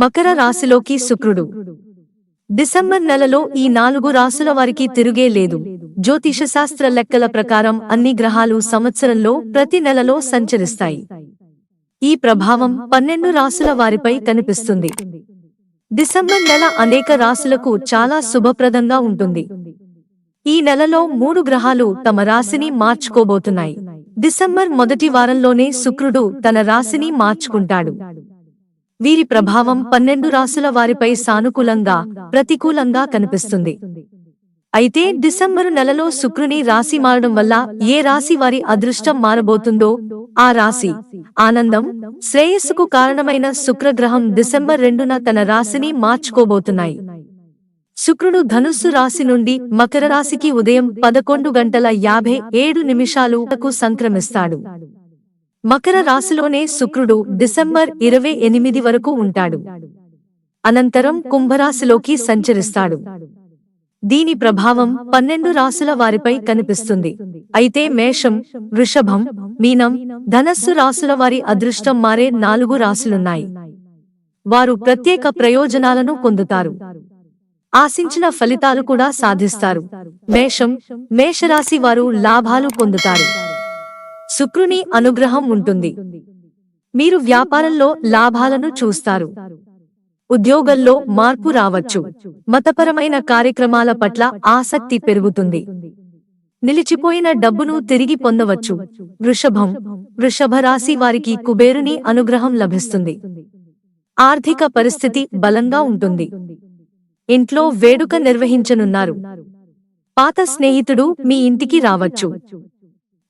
మకర రాశిలోకి శుక్రుడు. డిసెంబర్ నెలలో ఈ నాలుగు రాసుల వారికి తిరుగే లేదు. జ్యోతిష శాస్త్ర లెక్కల ప్రకారం అన్ని గ్రహాలు సంవత్సరంలో ప్రతి నెలలో సంచరిస్తాయి. ఈ ప్రభావం పన్నెండు రాసుల వారిపై కనిపిస్తుంది. డిసెంబర్ నెల అనేక రాసులకు చాలా శుభప్రదంగా ఉంటుంది. ఈ నెలలో మూడు గ్రహాలు తమ రాశిని మార్చుకోబోతున్నాయి. డిసెంబర్ మొదటి వారంలోనే శుక్రుడు తన రాశిని మార్చుకుంటాడు. వీరి ప్రభావం పన్నెండు రాసుల వారిపై సానుకూలంగా ప్రతికూలంగా కనిపిస్తుంది. అయితే డిసెంబరు నెలలో శుక్రుని రాశి మారడం వల్ల ఏ రాశి వారి అదృష్టం మారబోతుందో ఆ రాశి ఆనందం శ్రేయస్సుకు కారణమైన శుక్రగ్రహం డిసెంబర్ రెండున తన రాశిని మార్చుకోబోతున్నాయి. శుక్రుడు ధనుస్సు రాశి నుండి మకర రాశికి ఉదయం పదకొండు గంటల యాభై ఏడు నిమిషాలకు సంక్రమిస్తాడు. మకర రాశిలోనే శుక్రుడు డిసెంబర్ ఇరవై ఎనిమిది వరకు ఉంటాడు. అనంతరం కుంభరాశిలోకి సంచరిస్తాడు. దీని ప్రభావం పన్నెండు రాశుల వారిపై కనిపిస్తుంది. అయితే మేషం వృషభం మీనం ధనస్సు రాశుల వారి అదృష్టం మారే నాలుగు రాశులున్నాయి. వారు ప్రత్యేక ప్రయోజనాలను పొందుతారు. ఆశించిన ఫలితాలు కూడా సాధిస్తారు. మేషం మేషరాశి వారు లాభాలు పొందుతారు. శుక్రుని అనుగ్రహం ఉంటుంది. మీరు వ్యాపారంలో లాభాలను చూస్తారు. ఉద్యోగంలో మార్పు రావచ్చు. మతపరమైన కార్యక్రమాల పట్ల ఆసక్తి పెరుగుతుంది. నిలిచిపోయిన డబ్బును తిరిగి పొందవచ్చు. వృషభం వృషభ రాశి వారికి కుబేరుని అనుగ్రహం లభిస్తుంది. ఆర్థిక పరిస్థితి బలంగా ఉంటుంది. ఇంట్లో వేడుక నిర్వహించనున్నారు. పాత స్నేహితుడు మీ ఇంటికి రావచ్చు.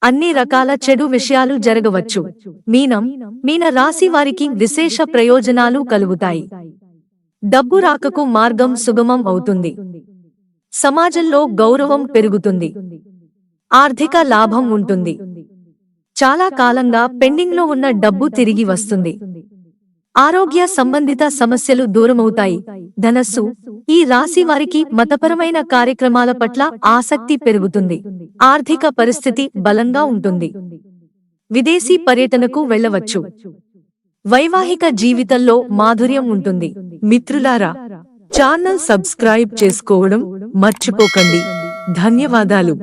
అన్ని రకాల చెడు విషయాలు జరగవచ్చు. మీనం మీన రాశి వారికి విశేష ప్రయోజనాలు కలుగుతాయి. డబ్బు రాకకు మార్గం సుగమం అవుతుంది. సమాజంలో గౌరవం పెరుగుతుంది. ఆర్థిక లాభం ఉంటుంది. చాలా కాలంగా పెండింగ్లో ఉన్న డబ్బు తిరిగి వస్తుంది. ఆరోగ్య సంబంధిత సమస్యలు దూరమవుతాయి. ధనస్సు ఈ రాశి వారికి మతపరమైన కార్యక్రమాల పట్ల ఆసక్తి పెరుగుతుంది. ఆర్థిక పరిస్థితి బలంగా ఉంటుంది. విదేశీ పర్యటనకు వెళ్ళవచ్చు. వైవాహిక జీవితంలో మాధుర్యం ఉంటుంది. మిత్రులారా ఛానల్ సబ్స్క్రైబ్ చేసుకోవడం మర్చిపోకండి. ధన్యవాదాలు.